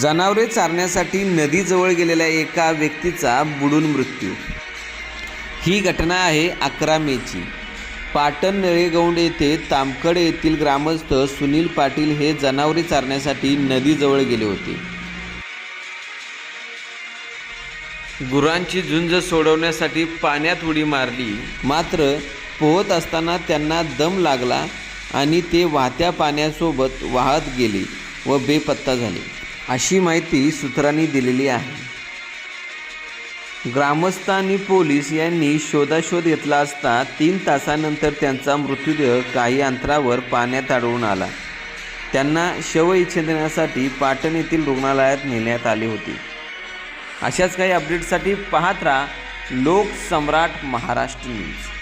जनावरे चारण्यासाठी नदीजवळ गेलेल्या एका व्यक्तीचा बुडून मृत्यू. ही घटना आहे अकरा मेची. पाटण नळेगौंड येथे तामखड येथील ग्रामस्थ सुनील पाटील हे जनावरे चारण्यासाठी नदीजवळ गेले होते. गुरांची झुंज सोडवण्यासाठी पाण्यात उडी मारली. मात्र पोहत असताना त्यांना दम लागला आणि ते वाहत्या पाण्यासोबत वाहत गेले व बेपत्ता झाले. अशी माहिती सूत्रांनी दिलेली आहे. ग्रामस्थ आणि पोलीस यांनी शोधाशोध घेतला असता तीन तासानंतर त्यांचा मृतदेह काही अंतरावर पाण्यात आढळून आला. त्यांना शव इच्छेदनासाठी पाटण येथील रुग्णालयात नेण्यात आले होते. अशाच काही अपडेटसाठी पाहत राहा लोकसम्राट महाराष्ट्र न्यूज.